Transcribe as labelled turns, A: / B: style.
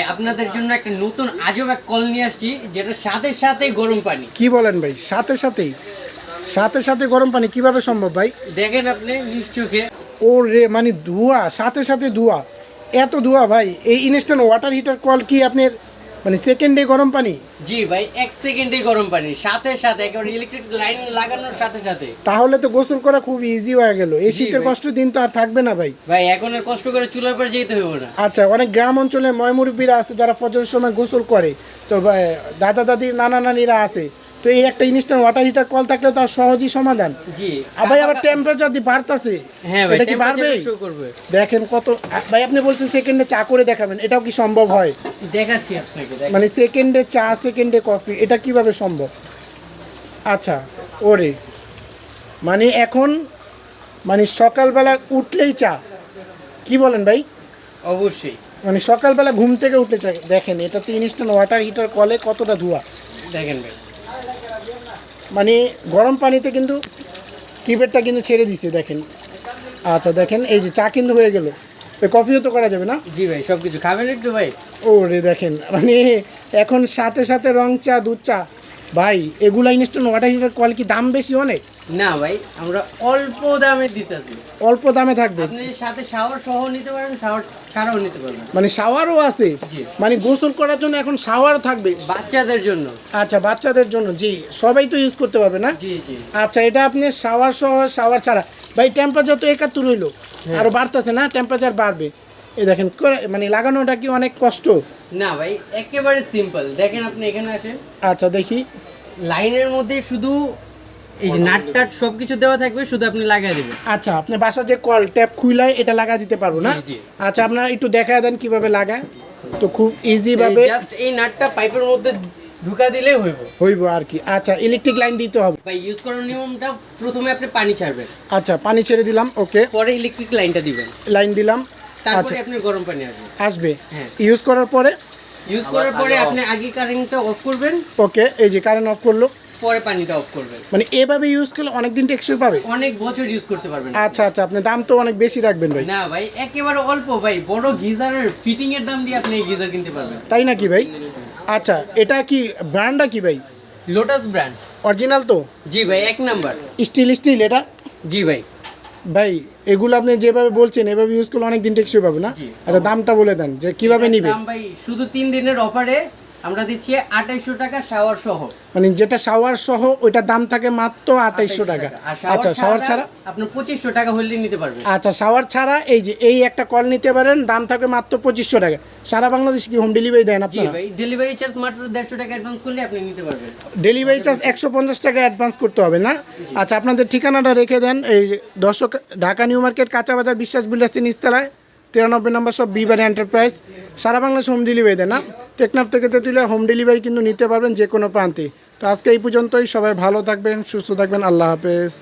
A: ভাই আপনাদের জন্য একটা নতুন আজব এক কল নিয়ে আসছি যেটা সাথে সাথে গরম পানি।
B: কি বলেন ভাই? সাথে সাথেই? সাথে সাথে গরম পানি কীভাবে সম্ভব ভাই?
A: দেখেন আপনি নিজ চোখে।
B: ও রে মানে ধোঁয়া সাথে সাথে ধোঁয়া। এত ধোঁয়া ভাই এই ইনস্ট্যান্ট ওয়াটার হিটার কল কি আপনার মানে সেকেন্ডে গরম পানি?
A: জি ভাই এক সেকেন্ডে গরম পানি। সাথে সাথে একেবারে ইলেকট্রিক লাইন লাগানোর সাথে সাথে।
B: তাহলে তো গোসল করা খুব ইজি হয়ে গেল। এই শীতের কষ্ট দিন তো আর থাকবে না ভাই।
A: ভাই এখন আর কষ্ট করে চুলার পর যেতে হবে না।
B: আচ্ছা অনেক গ্রাম অঞ্চলে ময়মুরব্বীরা আছে যারা ফজরের সময় গোসল করে। তো দাদা দাদি নানা নানিরা আছে। তো এই একটা ইনস্ট্যান্ট ওয়াটার হিটার কল থাকলে তার সহজই সমাধান।
A: জি।
B: ভাই আবার টেম্পারেচার দি বাড়তাছে
A: হ্যাঁ ভাই
B: এটা কি বাড়বে দেখেন কত ভাই আপনি বলছেন সেকেন্ডে চা করে দেখাবেন এটাও কি সম্ভব হয়?
A: দেখাচ্ছি আপনাকে।
B: মানে সেকেন্ডে চা সেকেন্ডে কফি এটা কীভাবে সম্ভব? আচ্ছা ওরে মানে এখন মানে সকালবেলা উঠলেই চা কি বলেন ভাই?
A: অবশ্যই।
B: মানে সকালবেলা ঘুম থেকে উঠলে চা দেখেন এটাতে ইনস্ট্যান্ট ওয়াটার হিটার কলে কতটা ধোঁয়া।
A: দেখেন ভাই।
B: মানে গরম পানিতে কিন্তু কিপেডটা কিন্তু ছেড়ে দিছে দেখেন। আচ্ছা দেখেন এই যে চা কিন্তু হয়ে গেল। ওই কফিও তো করা যাবে না?
A: জি ভাই সব কিছু খাবেন একটু ভাই?
B: ও রে দেখেন মানে এখন সাথে সাথে রং চা দুধ চা ভাই এগুলা ইনস্ট্যান্ট ওয়াটার হিটার কল কি দাম বেশি অনেক।
A: না ভাই আমরা অল্প দামে দিতেছি।
B: অল্প দামে থাকবে।
A: আপনি সাথে শাওয়ার সহ নিতে পারবেন শাওয়ার ছাড়াও নিতে পারবেন।
B: মানে শাওয়ারও আছে। মানে গোসল করার জন্য এখন শাওয়ার থাকবে।
A: বাচ্চাদের জন্য।
B: আচ্ছা বাচ্চাদের জন্য। জি সবাই তো ইউজ করতে পারবে না?
A: জি জি।
B: আচ্ছা এটা আপনি শাওয়ার সহ শাওয়ার ছাড়া। ভাই টেম্পারেচার তো একাত্তর হইল। আরও বাড়তেছে না? টেম্পারেচার বাড়বে। এই দেখেন মানে লাগানোটা কি অনেক কষ্ট?
A: না ভাই একেবারে সিম্পল দেখেন আপনি এখানে আসেন।
B: আচ্ছা দেখি।
A: লাইনের মধ্যে শুধু এই যে নাট টাট সব কিছু দেওয়া থাকবে শুধু আপনি লাগিয়ে দেবেন।
B: আচ্ছা আপনি বাসা যে কল ট্যাপ খুইলাই এটা লাগা দিতে পারব না। আচ্ছা আপনারা একটু দেখায় দেন কীভাবে লাগায়। তো খুব ইজি ভাবে
A: জাস্ট এই নাটটা পাইপের মধ্যে ঢুকা দিলেই হইব।
B: হইব আর কি। আচ্ছা ইলেকট্রিক লাইন দিতে হবে।
A: ভাই ইউজ করার নিয়মটা প্রথমে আপনি পানি ছাড়বেন।
B: আচ্ছা পানি ছেড়ে দিলাম ওকে
A: পরে ইলেকট্রিক লাইনটা দিবেন।
B: লাইন দিলাম।
A: তারপরে
B: আচ্ছা।
A: আপনি গরম পানি আসবে।
B: আসবে।
A: হ্যাঁ।
B: ইউজ করার পরে?
A: ইউজ করার পরে আপনি আগে কারেন্টটা অফ করবেন।
B: ওকে এই যে কারেন্ট অফ করল।
A: পরে পানিটা অফ করবেন।
B: মানে এভাবে ইউজ করলে অনেক দিন টেকসই পাবে?
A: অনেক বছর ইউজ করতে পারবেন।
B: আচ্ছা আচ্ছা আপনি দাম তো অনেক বেশি রাখবেন ভাই।
A: না ভাই একেবারে অল্প ভাই। বড় গিজারের ফিটিং এর দাম দিয়ে আপনি এই গিজার কিনতে পারবেন।
B: তাই নাকি ভাই? আচ্ছা এটা কি ব্র্যান্ডটা কি ভাই?
A: লোটাস ব্র্যান্ড
B: অরিজিনাল তো?
A: জি ভাই এক নাম্বার
B: স্টিল স্টিল এটা?
A: জি ভাই।
B: ভাই এগুলো আপনি যেভাবে বলছেন এভাবে ইউজ করলে অনেক দিন টেকসই পাবে না? আচ্ছা দামটা বলে দেন যে কীভাবে
A: নিবেন
B: নিবে?
A: দাম ভাই শুধু তিন দিনের অফারে আমরা দিচ্ছি আঠাইশশো টাকা শাওয়ার সহ।
B: মানে যেটা শাওয়ার সহ ওইটার দাম থাকে মাত্র আঠাইশশো টাকা। আচ্ছা শাওয়ার ছাড়া
A: আপনি পঁচিশশো টাকা হলে নিতে পারবেন।
B: আচ্ছা শাওয়ার ছাড়া এই যে এই একটা কল নিতে পারেন দাম থাকে মাত্র পঁচিশশো টাকা। সারা বাংলাদেশ কি হোম ডেলিভারি দেন
A: জি
B: আপনারা?
A: ডেলিভারি চার্জ মাত্র দেড়শো টাকা অ্যাডভান্স করলে আপনি নিতে পারবেন।
B: ডেলিভারি চার্জ একশো পঞ্চাশ টাকা অ্যাডভান্স করতে হবে না? আচ্ছা আপনাদের ঠিকানাটা রেখে দেন। এই দর্শক ঢাকা নিউ মার্কেট কাঁচা বাজার বিশ্বাস বিলাসী নিস্তালায় তিরানব্বই নম্বর সব বিবার এন্টারপ্রাইজ সারা বাংলাদেশ হোম ডেলিভারি দেয় না? টেকনাফ থেকে তেঁতুলিয়া হোম ডেলিভারি কিন্তু নিতে পারবেন যে কোনো প্রান্তে। তো আজকে এই পর্যন্তই। সবাই ভালো থাকবেন, সুস্থ থাকবেন। আল্লাহ হাফেজ।